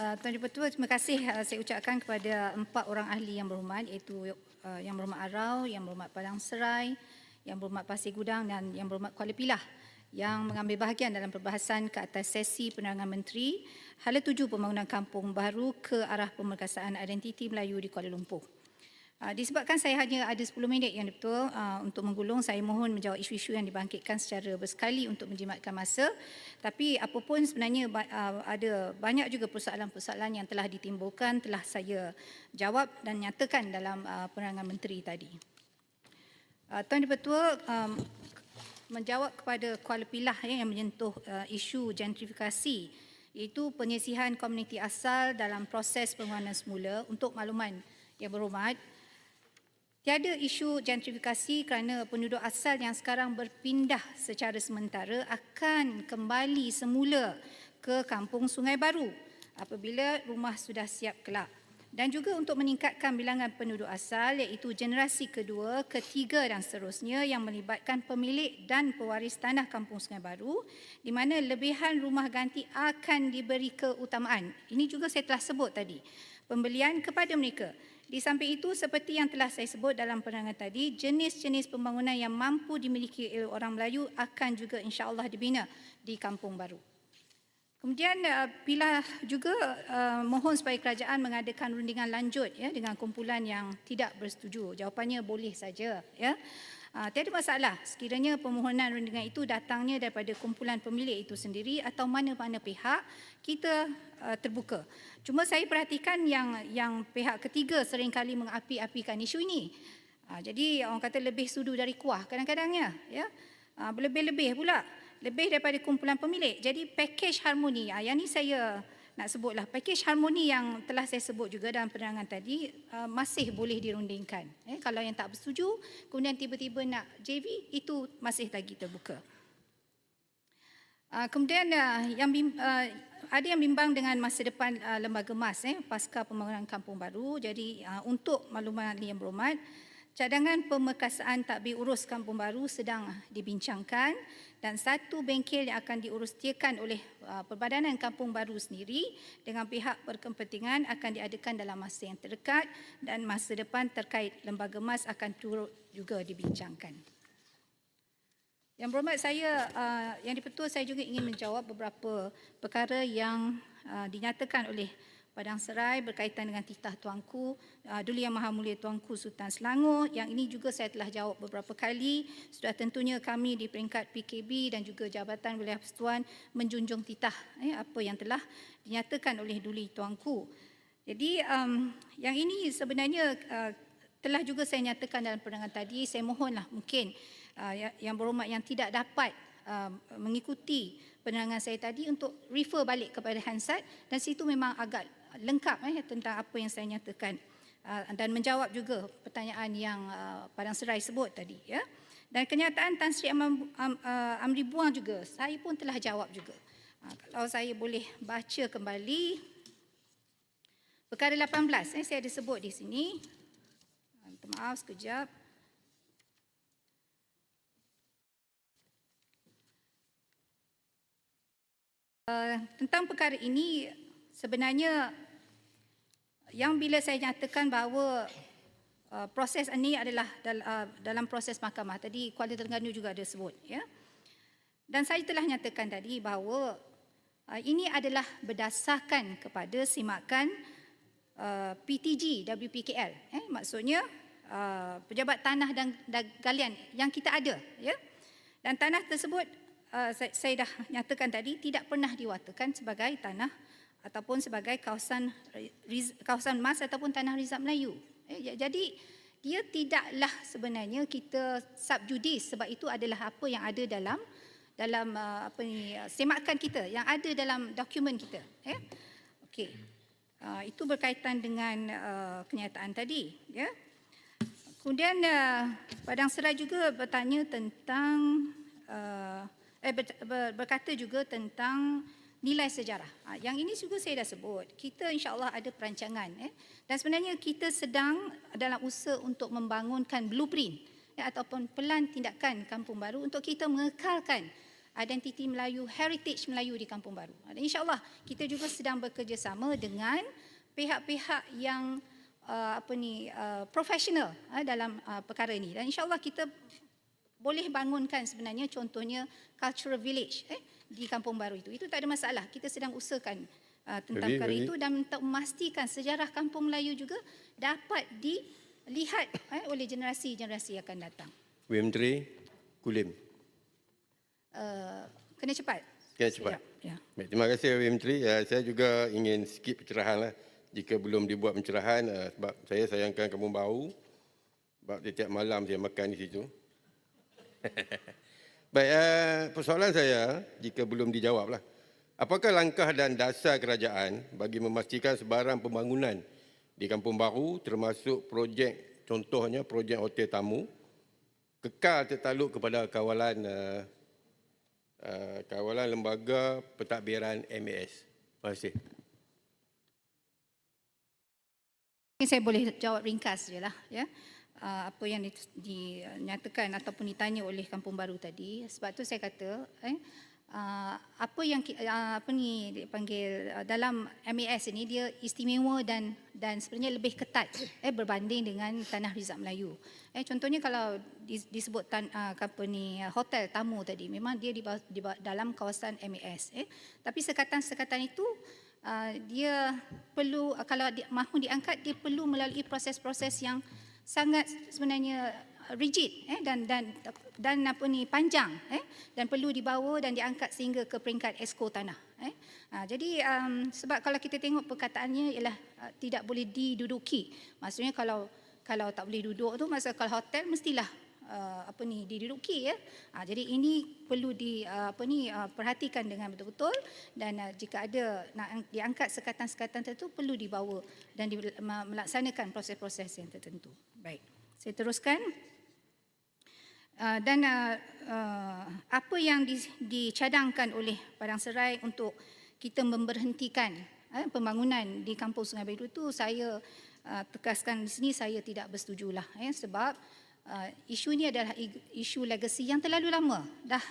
Uh, Tuan Pertua, terima kasih uh, saya ucapkan kepada empat orang ahli yang berhormat iaitu uh, Yang Berhormat Arau, Yang Berhormat Padang Serai, Yang Berhormat Pasir Gudang dan Yang Berhormat Kuala Pilah yang mengambil bahagian dalam perbahasan ke atas sesi penerangan menteri hala tuju pembangunan kampung baru ke arah pemerkasaan identiti Melayu di Kuala Lumpur. Uh, disebabkan saya hanya ada 10 minit yang betul uh, untuk menggulung, saya mohon menjawab isu-isu yang dibangkitkan secara bersekali untuk menjimatkan masa. Tapi apapun sebenarnya uh, ada banyak juga persoalan-persoalan yang telah ditimbulkan, telah saya jawab dan nyatakan dalam penerangan menteri tadi. Tuan Dipertua, um, menjawab kepada Kuala Pilah ya, yang menyentuh uh, isu gentrifikasi iaitu penyisihan komuniti asal dalam proses pembangunan semula untuk makluman yang berhormat tiada isu gentrifikasi kerana penduduk asal yang sekarang berpindah secara sementara akan kembali semula ke kampung Sungai Baru apabila rumah sudah siap kelak dan juga untuk meningkatkan bilangan penduduk asal iaitu generasi kedua, ketiga dan seterusnya yang melibatkan pemilik dan pewaris tanah Kampung Sungai Baru di mana lebihan rumah ganti akan diberi keutamaan. Ini juga saya telah sebut tadi. Pembelian kepada mereka. Di samping itu, seperti yang telah saya sebut dalam penerangan tadi, jenis-jenis pembangunan yang mampu dimiliki oleh orang Melayu akan juga insya-Allah dibina di kampung baru. Kemudian uh, bila juga uh, mohon supaya kerajaan mengadakan rundingan lanjut ya dengan kumpulan yang tidak bersetuju. Jawapannya boleh saja ya. Uh, tiada masalah sekiranya permohonan rundingan itu datangnya daripada kumpulan pemilik itu sendiri atau mana-mana pihak kita uh, terbuka. Cuma saya perhatikan yang yang pihak ketiga seringkali mengapi-apikan isu ini. Uh, jadi orang kata lebih sudu dari kuah kadang-kadangnya ya. Berlebih-lebih pula lebih daripada kumpulan pemilik. Jadi package harmoni, ah, yang ni saya nak sebutlah, package harmoni yang telah saya sebut juga dalam penerangan tadi ah, masih boleh dirundingkan. Eh, kalau yang tak bersetuju, kemudian tiba-tiba nak JV, itu masih lagi terbuka. Uh, kemudian uh, yang uh, ada yang bimbang dengan masa depan uh, lembaga emas eh, pasca pembangunan kampung baru. Jadi uh, untuk maklumat yang berhormat, cadangan pemerkasaan takbir urus kampung baru sedang dibincangkan dan satu bengkel yang akan diuruskan oleh uh, Perbadanan Kampung Baru sendiri dengan pihak berkepentingan akan diadakan dalam masa yang terdekat dan masa depan terkait lembaga emas akan turut juga dibincangkan. Yang berhormat saya, uh, yang dipertua saya juga ingin menjawab beberapa perkara yang uh, dinyatakan oleh Padang Serai berkaitan dengan titah tuanku uh, Duli Yang Maha Mulia Tuanku Sultan Selangor. Yang ini juga saya telah jawab beberapa kali. Sudah tentunya kami di peringkat PKB dan juga Jabatan Wilayah Persekutuan menjunjung titah eh, apa yang telah dinyatakan oleh Duli Tuanku. Jadi um, yang ini sebenarnya uh, telah juga saya nyatakan dalam penerangan tadi saya mohonlah mungkin uh, yang berhormat yang tidak dapat uh, mengikuti penerangan saya tadi untuk refer balik kepada Hansat dan situ memang agak lengkap eh, tentang apa yang saya nyatakan uh, dan menjawab juga pertanyaan yang uh, Padang Serai sebut tadi. Ya. Dan kenyataan Tan Sri Am, Am, uh, Amri Buang juga, saya pun telah jawab juga. Uh, kalau saya boleh baca kembali, perkara 18, eh, saya ada sebut di sini. Uh, maaf sekejap. Uh, tentang perkara ini sebenarnya yang bila saya nyatakan bahawa uh, proses ini adalah dal, uh, dalam proses mahkamah tadi Kuala Terengganu juga ada sebut ya. Dan saya telah nyatakan tadi bahawa uh, ini adalah berdasarkan kepada simakan uh, PTG WPKL eh. Maksudnya uh, pejabat tanah dan, dan galian yang kita ada ya. Dan tanah tersebut uh, saya, saya dah nyatakan tadi tidak pernah diwatakan sebagai tanah ataupun sebagai kawasan kawasan emas ataupun tanah rizab Melayu. Eh, jadi dia tidaklah sebenarnya kita subjudis sebab itu adalah apa yang ada dalam dalam uh, apa ni semakan kita yang ada dalam dokumen kita ya. Okey. Uh, itu berkaitan dengan uh, kenyataan tadi ya. Kemudian uh, Padang Serai juga bertanya tentang uh, eh ber, ber, berkata juga tentang nilai sejarah. Ha, yang ini juga saya dah sebut. Kita insya-Allah ada perancangan eh. Dan sebenarnya kita sedang dalam usaha untuk membangunkan blueprint eh, ataupun pelan tindakan kampung baru untuk kita mengekalkan identiti Melayu, heritage Melayu di Kampung Baru. Dan InsyaAllah kita juga sedang bekerjasama dengan pihak-pihak yang uh, apa ni uh, profesional uh, dalam uh, perkara ini. Dan insyaAllah kita boleh bangunkan sebenarnya contohnya cultural village eh, di Kampung Baru itu. Itu tak ada masalah. Kita sedang usahakan uh, tentang perkara itu dan untuk memastikan sejarah Kampung Melayu juga dapat dilihat eh, oleh generasi-generasi yang akan datang. Wim Menteri, Kulim. Uh, kena cepat. Kena cepat. Ya. Baik, terima kasih Wim Menteri. Uh, saya juga ingin sikit pencerahan lah. Jika belum dibuat pencerahan uh, sebab saya sayangkan kampung bau. Sebab setiap malam saya makan di situ. Baik, uh, persoalan saya jika belum dijawab lah. Apakah langkah dan dasar kerajaan bagi memastikan sebarang pembangunan di Kampung Baru termasuk projek contohnya projek hotel tamu kekal tertakluk kepada kawalan uh, uh, kawalan lembaga pentadbiran MAS. Terima kasih. Saya boleh jawab ringkas je lah. Ya. Uh, apa yang di- dinyatakan ataupun ditanya oleh Kampung Baru tadi. Sebab tu saya kata, eh, uh, apa yang uh, apa ni dipanggil uh, dalam MAS ini dia istimewa dan dan sebenarnya lebih ketat eh berbanding dengan tanah Rizal Melayu. Eh contohnya kalau dis- disebut tan, uh, ni uh, hotel tamu tadi memang dia di, di dalam kawasan MAS eh tapi sekatan-sekatan itu uh, dia perlu uh, kalau dia, mahu diangkat dia perlu melalui proses-proses yang sangat sebenarnya rigid eh dan dan dan apa ni panjang eh dan perlu dibawa dan diangkat sehingga ke peringkat esko tanah eh. Ha, jadi um, sebab kalau kita tengok perkataannya ialah uh, tidak boleh diduduki. Maksudnya kalau kalau tak boleh duduk tu masa kalau hotel mestilah uh, apa ni diduduki ya. Ha, jadi ini perlu di uh, apa ni uh, perhatikan dengan betul-betul dan uh, jika ada nak ang- diangkat sekatan-sekatan tertentu perlu dibawa dan di, melaksanakan proses-proses yang tertentu. Baik. Saya teruskan. Uh, dan uh, uh, apa yang di, dicadangkan oleh Padang Serai untuk kita memberhentikan uh, pembangunan di kampung Sungai Biru itu saya uh, tegaskan di sini saya tidak bersetujulah eh, sebab uh, isu ini adalah isu legacy yang terlalu lama. Dah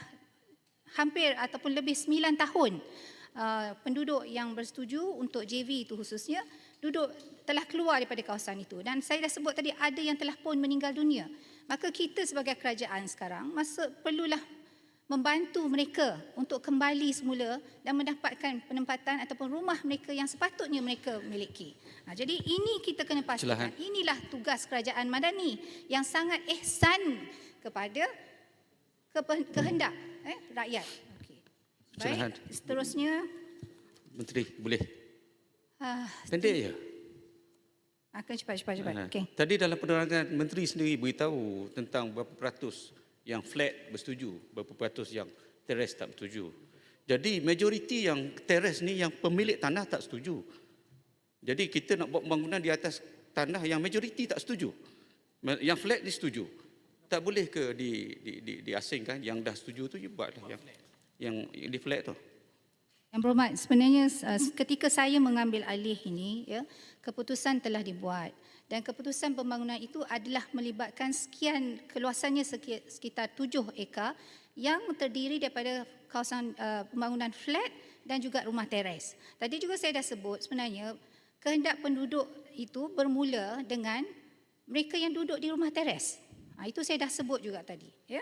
hampir ataupun lebih 9 tahun uh, penduduk yang bersetuju untuk JV itu khususnya duduk telah keluar daripada kawasan itu. Dan saya dah sebut tadi ada yang telah pun meninggal dunia. Maka kita sebagai kerajaan sekarang masa perlulah membantu mereka untuk kembali semula dan mendapatkan penempatan ataupun rumah mereka yang sepatutnya mereka miliki. Ha, jadi ini kita kena pastikan. Silakan. Inilah tugas kerajaan madani yang sangat ihsan kepada kehendak eh, rakyat. Silakan. Baik, seterusnya Menteri, boleh. ah, Pendek je. akan cepat cepat cepat. Ha. Okey. Tadi dalam penerangan Menteri sendiri beritahu tentang berapa peratus yang flat bersetuju, berapa peratus yang teres tak bersetuju. Jadi majoriti yang teres ni yang pemilik tanah tak setuju. Jadi kita nak buat pembangunan di atas tanah yang majoriti tak setuju. Yang flat ni setuju. Tak boleh ke di, di, di, diasingkan yang dah setuju tu buatlah yang yang di flat tu. Yang berhormat, sebenarnya uh, ketika saya mengambil alih ini, ya, keputusan telah dibuat dan keputusan pembangunan itu adalah melibatkan sekian keluasannya seki- sekitar tujuh ekar yang terdiri daripada kawasan uh, pembangunan flat dan juga rumah teres. Tadi juga saya dah sebut sebenarnya kehendak penduduk itu bermula dengan mereka yang duduk di rumah teres. Ha, itu saya dah sebut juga tadi, ya.